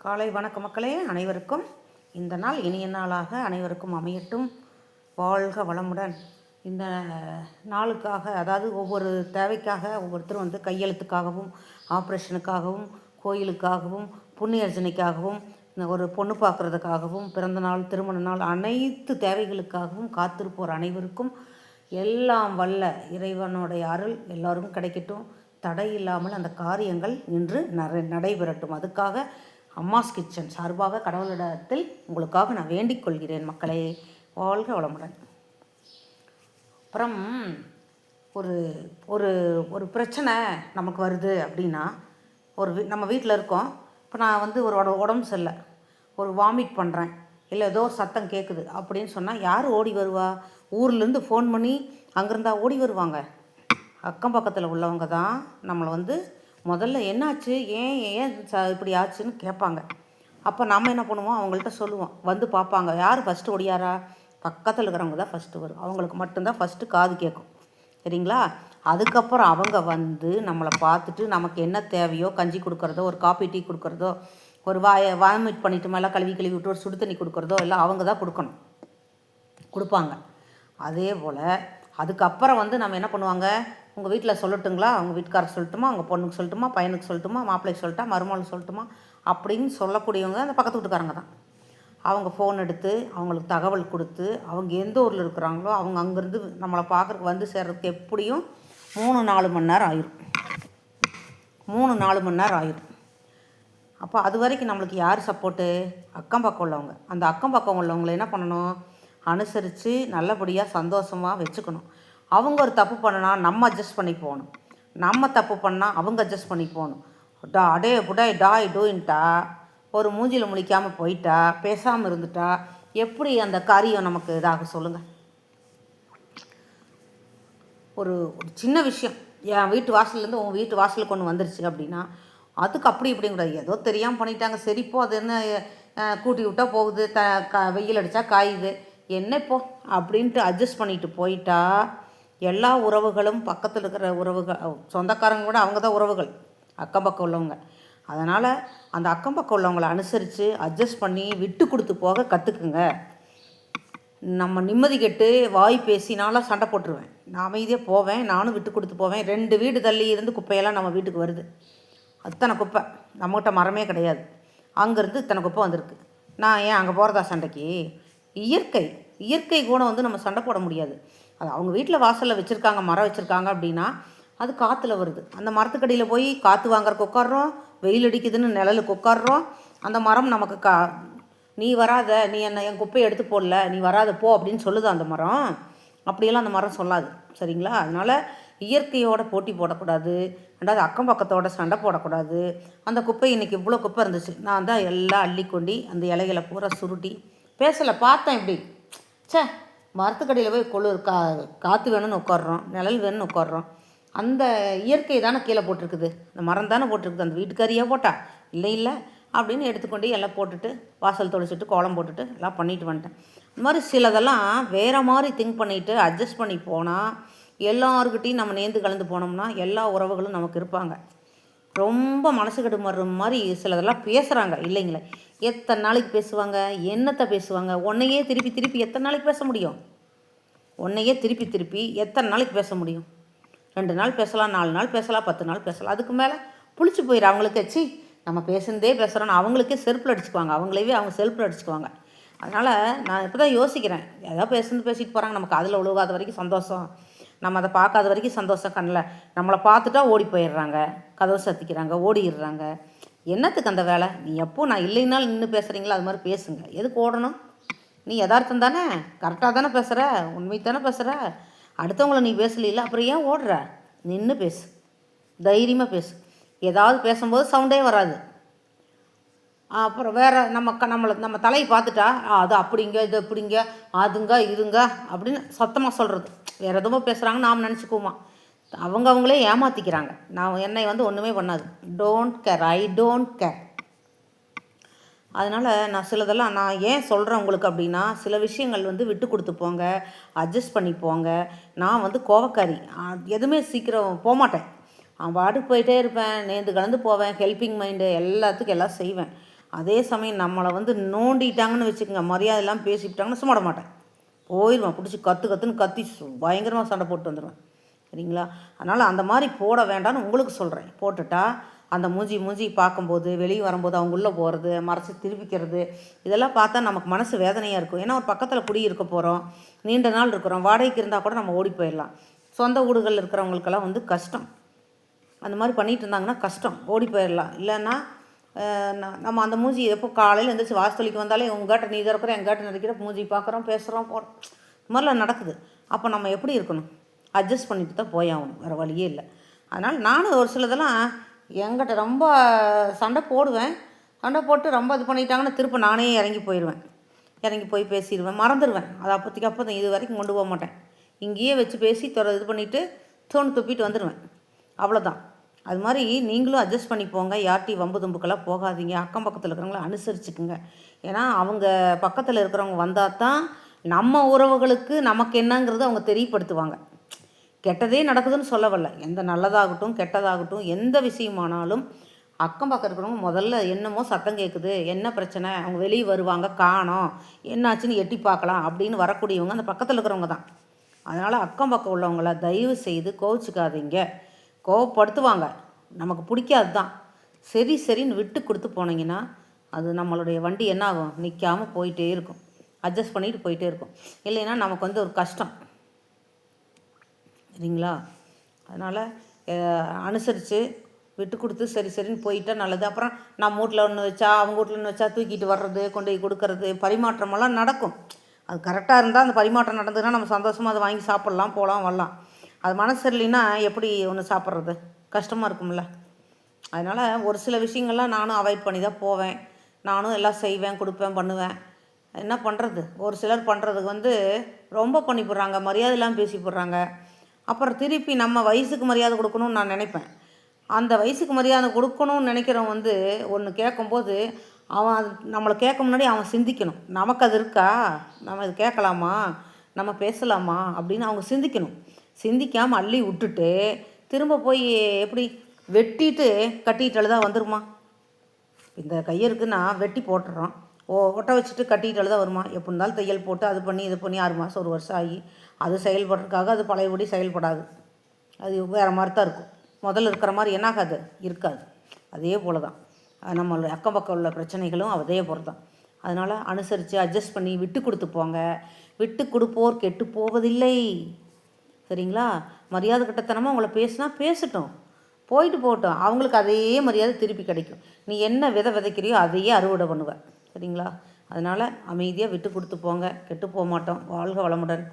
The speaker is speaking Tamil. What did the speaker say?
காலை வணக்க மக்களே அனைவருக்கும் இந்த நாள் இனிய நாளாக அனைவருக்கும் அமையட்டும். வாழ்க வளமுடன். இந்த நாளுக்காக அதாவது ஒவ்வொரு தேவைக்காக ஒவ்வொருத்தரும் வந்து கையெழுத்துக்காகவும் ஆப்ரேஷனுக்காகவும் கோயிலுக்காகவும் புண்ணியர்ஜனைக்காகவும் ஒரு பொண்ணு பார்க்குறதுக்காகவும் பிறந்த நாள் திருமண நாள் அனைத்து தேவைகளுக்காகவும் காத்திருப்போர் அனைவருக்கும் எல்லாம் வல்ல இறைவனுடைய அருள் எல்லோருக்கும் கிடைக்கட்டும். தடை இல்லாமல் அந்த காரியங்கள் இன்று நடைபெறட்டும். அதுக்காக அம்மாஸ் கிச்சன் சார்பாக கடவுளிடத்தில் உங்களுக்காக நான் வேண்டிக் கொள்கிறேன் மக்களே. வாழ்க வளமுடன். அப்புறம் ஒரு ஒரு ஒரு பிரச்சனை நமக்கு வருது அப்படின்னா ஒரு வீ நம்ம வீட்டில் இருக்கோம். இப்போ நான் வந்து ஒரு உட உடம்பு சரியில்லை. ஒரு வாமிட் பண்ணுறேன். இல்லை ஏதோ சத்தம் கேட்குது அப்படின்னு சொன்னால் யார் ஓடி வருவா? ஊர்லேருந்து ஃபோன் பண்ணி அங்கேருந்தா ஓடி வருவாங்க. அக்கம் பக்கத்தில் உள்ளவங்க தான் நம்மளை வந்து முதல்ல என்னாச்சு? ஏன் ஏன் ச இப்படி ஆச்சுன்னு கேட்பாங்க. அப்போ நம்ம என்ன பண்ணுவோம்? அவங்கள்ட்ட சொல்லுவோம். வந்து பார்ப்பாங்க. யார் ஃபஸ்ட்டு ஒடியாரா பக்கத்தில் இருக்கிறவங்க தான் ஃபஸ்ட்டு வரும். அவங்களுக்கு மட்டும்தான் ஃபஸ்ட்டு காது கேட்கும். சரிங்களா? அதுக்கப்புறம் அவங்க வந்து நம்மளை பார்த்துட்டு நமக்கு என்ன தேவையோ கஞ்சி கொடுக்குறதோ ஒரு காப்பி டீ கொடுக்குறதோ ஒரு வாய வாமிட் பண்ணிட்டு மேலே கழுவி கழுவி விட்டு ஒரு சுடு தண்ணி கொடுக்குறதோ எல்லாம் அவங்க தான் கொடுக்கணும். கொடுப்பாங்க. அதே போல் அதுக்கப்புறம் வந்து நம்ம என்ன பண்ணுவாங்க? உங்கள் வீட்டில் சொல்லட்டுங்களா? அவங்க வீட்டுக்காரர் சொல்லட்டுமா? அவங்க பொண்ணுக்கு சொல்லட்டுமா? பையனுக்கு சொல்லட்டுமா? மாப்பிள்ளைக்கு சொல்லட்டா? மருமகளுக்கு சொல்லட்டுமா? அப்படின்னு சொல்லக்கூடியவங்க அந்த பக்கத்து வீட்டுக்காரங்க தான். அவங்க ஃபோன் எடுத்து அவங்களுக்கு தகவல் கொடுத்து அவங்க எந்த ஊரில் இருக்கிறாங்களோ அவங்க அங்கேருந்து நம்மளை பார்க்குறக்கு வந்து சேர்றதுக்கு எப்படியும் மூணு நாலு மணி நேரம் ஆயிரும். மூணு நாலு மணி நேரம் ஆயிரும். அப்போ அது வரைக்கும் நம்மளுக்கு யார் சப்போர்ட்டு அக்கம் பக்கம் உள்ளவங்க. அந்த அக்கம் பக்கம் உள்ளவங்களை என்ன பண்ணணும்? அனுசரித்து நல்லபடியாக சந்தோஷமாக வச்சுக்கணும். அவங்க ஒரு தப்பு பண்ணனா நம்ம அட்ஜஸ்ட் பண்ணி போகணும். நம்ம தப்பு பண்ணால் அவங்க அட்ஜஸ்ட் பண்ணி போகணும். டா அடே புடாய் டாய் டூயின்ட்டா ஒரு மூஞ்சியில் முழிக்காமல் போயிட்டா? பேசாமல் இருந்துட்டா? எப்படி அந்த காரியம் நமக்கு இதாக? சொல்லுங்கள் ஒரு ஒரு சின்ன விஷயம். என் வீட்டு வாசல்லேருந்து உன் வீட்டு வாசலுக்கு ஒன்று வந்துருச்சு அப்படின்னா அதுக்கு அப்படி இப்படிங்கிறது ஏதோ தெரியாமல் பண்ணிட்டாங்க. சரிப்போ அது என்ன கூட்டி விட்டால் போகுது. த க வெயில் அடித்தா காயுது. என்ன இப்போ? அப்படின்ட்டு அட்ஜஸ்ட் பண்ணிட்டு போயிட்டா எல்லா உறவுகளும் பக்கத்தில் இருக்கிற உறவுகள் சொந்தக்காரங்க கூட அவங்க தான் உறவுகள் அக்கம் பக்கம் உள்ளவங்க. அதனால் அந்த அக்கம் பக்கம் உள்ளவங்களை அனுசரித்து அட்ஜஸ்ட் பண்ணி விட்டு கொடுத்து போக கற்றுக்குங்க நம்ம நிம்மதி கெட்டு வாய் பேசினாலும் சண்டை போட்டுருவேன். நான் அமைதியாக போவேன் நானும் விட்டு கொடுத்து போவேன். ரெண்டு வீடு தள்ளி இருந்து குப்பையெல்லாம் நம்ம வீட்டுக்கு வருது. அத்தனை குப்பை. நம்மகிட்ட மரமே கிடையாது. அங்கேருந்து இத்தனை குப்பை வந்திருக்கு. நான் ஏன் அங்கே போகிறதா சண்டைக்கு? இயற்கை. இயற்கை கூட வந்து நம்ம சண்டை போட முடியாது. அது அவங்க வீட்டில் வாசலில் வச்சுருக்காங்க மரம் வச்சுருக்காங்க அப்படின்னா அது காற்றுல வருது. அந்த மரத்துக்கடியில் போய் காற்று வாங்குறக்கு உட்காடுறோம் வெயில் அடிக்குதுன்னு நிழலுக்கு உட்காடுறோம் அந்த மரம் நமக்கு கா நீ வராத நீ என்ன என் குப்பையை எடுத்து போடல நீ வராத போ அப்படின்னு சொல்லுது அந்த மரம். அப்படியெல்லாம் அந்த மரம் சொல்லாது சரிங்களா? அதனால் இயற்கையோட போட்டி போடக்கூடாது ரெண்டாவது அக்கம் பக்கத்தோட சண்டை போடக்கூடாது. அந்த குப்பை இன்றைக்கி இவ்வளோ குப்பை இருந்துச்சு. நான் தான் எல்லாம் அள்ளி கொண்டி அந்த இலைகளை பூரா சுருட்டி பேசலை பார்த்தேன் இப்படி. ச்சே மரத்துக்கடியில் போய் குளிர் கா காற்று வேணும்னு உட்காடுறோம் நிழல் வேணும்னு உட்காடுறோம் அந்த இயற்கை தானே கீழே போட்டிருக்குது. அந்த மரம் தானே போட்டிருக்குது. அந்த வீட்டுக்காரியாக போட்டா? இல்லை இல்லை. அப்படின்னு எடுத்துக்கொண்டு எல்லாம் போட்டுட்டு வாசல் தொளிச்சிட்டு கோலம் போட்டுட்டு எல்லாம் பண்ணிட்டு வந்துட்டேன். இந்த மாதிரி சிலதெல்லாம் வேறு மாதிரி திங்க் பண்ணிவிட்டு அட்ஜஸ்ட் பண்ணி போனால் எல்லாருக்கிட்டையும் நம்ம நேர்ந்து கலந்து போனோம்னா எல்லா உறவுகளும் நமக்கு இருப்பாங்க. ரொம்ப மனசு கடுமற மாதிரி சிலதெல்லாம் பேசுகிறாங்க இல்லைங்களே. எத்தனை நாளைக்கு பேசுவாங்க? என்னத்தை பேசுவாங்க? உன்னையே திருப்பி திருப்பி எத்தனை நாளைக்கு பேச முடியும்? உன்னையே திருப்பி திருப்பி எத்தனை நாளைக்கு பேச முடியும்? ரெண்டு நாள் பேசலாம் நாலு நாள் பேசலாம் பத்து நாள் பேசலாம். அதுக்கு மேலே புளிச்சு போயிடும் அவங்களுக்கு. சி நம்ம பேசுனதே பேசுகிறோன்னு அவங்களுக்கே செருப்பில் அடிச்சுக்குவாங்க. அவங்களவே அவங்க செருப்பில் அடிச்சுக்குவாங்க. அதனால் நான் இப்போ தான் யோசிக்கிறேன். ஏதோ பேசுனது பேசிட்டு போகிறாங்க நமக்கு அதில் உழுவாத வரைக்கும் சந்தோஷம். நம்ம அதை பார்க்காத வரைக்கும் சந்தோஷம் கண்ணில். நம்மளை பார்த்துட்டா ஓடி போயிடுறாங்க. கதவை சத்திக்கிறாங்க ஓடிடுறாங்க. என்னத்துக்கு அந்த வேலை? நீ எப்போ நான் இல்லைனாலும் நின்று பேசுகிறீங்களோ அது மாதிரி பேசுங்க. எதுக்கு ஓடணும்? நீ யதார்த்தம் தானே? கரெக்டாக தானே பேசுகிற உண்மை தானே பேசுகிற அடுத்தவங்கள நீ பேசலையில அப்புறம் ஏன் ஓடுற? நின்று பேசு. தைரியமாக பேசு. ஏதாவது பேசும்போது சவுண்டே வராது. அப்புறம் வேறு நம்ம க நம்மளை நம்ம தலையை பார்த்துட்டா "ஆ, அது அப்படிங்க இது இப்படிங்க அதுங்க இதுங்க அப்படின்னு சத்தமாக சொல்கிறது வேறு எதுவும் பேசுகிறாங்கன்னு நாம் நினச்சிக்குவோமா. அவங்க அவங்களே ஏமாற்றிக்கிறாங்க நான் என்னை வந்து ஒன்றுமே பண்ணாது. Don't care I don't care அதனால் நான் சிலதெல்லாம் நான் ஏன் சொல்கிறேன் உங்களுக்கு அப்படின்னா சில விஷயங்கள் வந்து விட்டு கொடுத்து போங்க அட்ஜஸ்ட் பண்ணி போங்க. நான் வந்து கோவக்காரி. எதுவுமே சீக்கிரம் போகமாட்டேன் அவன் பாட்டுக்கு போயிட்டே இருப்பேன். நேர்ந்து கலந்து போவேன். ஹெல்பிங் மைண்டு எல்லாத்துக்கும் எல்லாம் செய்வேன். அதே சமயம் நம்மளை வந்து நோண்டிட்டாங்கன்னு வச்சுக்கோங்க. மரியாதையெல்லாம் பேசிவிட்டாங்கன்னு சும்மாட மாட்டேன். போயிடுவேன் பிடிச்சி கற்று கற்றுன்னு கத்தி பயங்கரமாக சண்டை போட்டு வந்துடுவேன் சரிங்களா? அதனால் அந்த மாதிரி போட வேண்டாம்னு உங்களுக்கு சொல்கிறேன் போட்டுட்டா அந்த மூஞ்சி மூஞ்சி பார்க்கும்போது வெளியே வரும்போது அவங்க உள்ளே போகிறது மறைச்சி திருப்பிக்கிறது இதெல்லாம் பார்த்தா நமக்கு மனசு வேதனையாக இருக்கும். ஏன்னா ஒரு பக்கத்தில் குடி இருக்க போகிறோம் நீண்ட நாள் இருக்கிறோம் வாடகைக்கு இருந்தால் கூட நம்ம ஓடி போயிடலாம். சொந்த வீடுகள் இருக்கிறவங்களுக்கெல்லாம் வந்து கஷ்டம். அந்த மாதிரி பண்ணிகிட்டு இருந்தாங்கன்னா கஷ்டம். ஓடி போயிடலாம். இல்லைன்னா நம்ம அந்த மூஞ்சி எப்போ காலையில் எழுந்திரிச்சு வாசலிக்கு வந்தாலே உங்கள்கிட்ட நீ இருக்கிற எங்கள்கிட்ட நினைக்கிற மூஞ்சி பார்க்குறோம் பேசுகிறோம் போகிறோம் இது மாதிரிலாம் நடக்குது. அப்போ நம்ம எப்படி இருக்கணும்? அட்ஜஸ்ட் பண்ணிட்டு தான் போயாகணும் வேறு வழியே இல்லை. அதனால் நானும் ஒரு சிலதெல்லாம் என்கிட்ட ரொம்ப சண்டை போடுவேன். சண்டை போட்டு ரொம்ப இது பண்ணிட்டாங்கன்னா திரும்ப நானே இறங்கி போயிடுவேன். இறங்கி போய் பேசிடுவேன். மறந்துடுவேன். அதை அப்போதைக்கு அப்போ இது வரைக்கும் கொண்டு போக மாட்டேன். இங்கேயே வச்சு பேசி தொட இது பண்ணிவிட்டு தோணு துப்பிட்டு வந்துடுவேன். அவ்வளோதான் அது மாதிரி நீங்களும் அட்ஜஸ்ட் பண்ணி போங்க. யார்ட்டி வம்பு தும்புக்கெல்லாம் போகாதீங்க. அக்கம் பக்கத்தில் இருக்கிறவங்கள அனுசரிச்சுக்குங்க. ஏன்னா அவங்க பக்கத்தில் இருக்கிறவங்க வந்தால் தான் நம்ம உறவுகளுக்கு நமக்கு என்னங்கிறது அவங்க தெரியப்படுத்துவாங்க. கெட்டதே நடக்குதுன்னு சொல்ல வரல எந்த நல்லதாகட்டும் கெட்டதாகட்டும் எந்த விஷயமானாலும் அக்கம் பக்கம் இருக்கிறவங்க முதல்ல என்னமோ சத்தம் கேட்குது என்ன பிரச்சனை? அவங்க வெளியே வருவாங்க காணோம். என்னாச்சுன்னு எட்டி பார்க்கலாம் அப்படின்னு வரக்கூடியவங்க அந்த பக்கத்தில் இருக்கிறவங்க தான். அதனால் அக்கம் பக்கம் உள்ளவங்கள தயவு செய்து கோவிச்சுக்காதீங்க. கோவப்படுத்துவாங்க. நமக்கு பிடிக்காது தான். சரி சரின்னு விட்டு கொடுத்து போனீங்கன்னா அது நம்மளுடைய வண்டி என்ன ஆகும்? நிற்காமல் போயிட்டே இருக்கும். அட்ஜஸ்ட் பண்ணிட்டு போயிட்டே இருக்கும். இல்லைன்னா நமக்கு வந்து ஒரு கஷ்டம். சரிங்களா? அதனால் அனுசரித்து விட்டு கொடுத்து சரி சரின்னு போயிட்டா நல்லது. அப்புறம் நம்ம வீட்டில் ஒன்று வச்சா அவங்க வீட்டில் ஒன்று வச்சா தூக்கிட்டு வர்றது கொண்டு போய் கொடுக்கறது பரிமாற்றமெல்லாம் நடக்கும். அது கரெக்டாக இருந்தால் அந்த பரிமாற்றம் நடந்ததுன்னா நம்ம சந்தோஷமாக அதை வாங்கி சாப்பிட்லாம் போகலாம் வரலாம். அது மனசு இல்லைன்னா எப்படி ஒன்று சாப்பிட்றது? கஷ்டமாக இருக்கும்ல. அதனால் ஒரு சில விஷயங்கள்லாம் நானும் அவாய்ட் பண்ணி தான் போவேன். நானும் எல்லாம் செய்வேன் கொடுப்பேன் பண்ணுவேன். என்ன பண்ணுறது ஒரு சிலர் பண்ணுறதுக்கு வந்து ரொம்ப பண்ணி போடுறாங்க மரியாதை இல்லாமல் பேசி போடுறாங்க. அப்புறம் திருப்பி நம்ம வயசுக்கு மரியாதை கொடுக்கணும்னு நான் நினைப்பேன். அந்த வயசுக்கு மரியாதை கொடுக்கணும்னு நினைக்கிறவன் வந்து ஒன்று கேட்கும்போது அவன் அது நம்மளை கேட்க முன்னாடி அவன் சிந்திக்கணும். நமக்கு அது இருக்கா? நம்ம இது கேட்கலாமா? நம்ம பேசலாமா? அப்படின்னு அவங்க சிந்திக்கணும். சிந்திக்காமல் அள்ளி விட்டுட்டு திரும்ப போய் எப்படி வெட்டிட்டு கட்டிட்டு தான் வந்துருமா? இந்த கையறுக்குன்னா வெட்டி போட்டுறோம் ஓ ஒட்ட வச்சுட்டு கட்டிட்டு தான் வருமா? எப்படி இருந்தாலும் தையல் போட்டு அது பண்ணி இது பண்ணி ஆறு மாதம் ஒரு வருஷம் ஆகி அது செயல்படுறதுக்காக அது பழையபடி செயல்படாது. அது வேறு மாதிரி தான் இருக்கும். முதல்ல இருக்கிற மாதிரி என்னாகாது? இருக்காது. அதே போல தான் நம்ம அக்கம் பக்கம் உள்ள பிரச்சனைகளும் அதே போல தான் அதனால் அனுசரித்து அட்ஜஸ்ட் பண்ணி விட்டு கொடுத்து போங்க. விட்டு கொடுப்போர் கெட்டு போவதில்லை. சரிங்களா? மரியாதை கட்டத்தனமாக உங்களை பேசுனா பேசட்டும். போயிட்டு போகட்டும். அவங்களுக்கு அதே மரியாதை திருப்பி கிடைக்கும். நீ என்ன விதை விதைக்கிறியோ அதையே அறுவடை பண்ணுவேன் சரிங்களா? அதனால் அமைதியாக விட்டு கொடுத்து போங்க. கெட்டு போக மாட்டோம். வாழ்க வளமுடன்.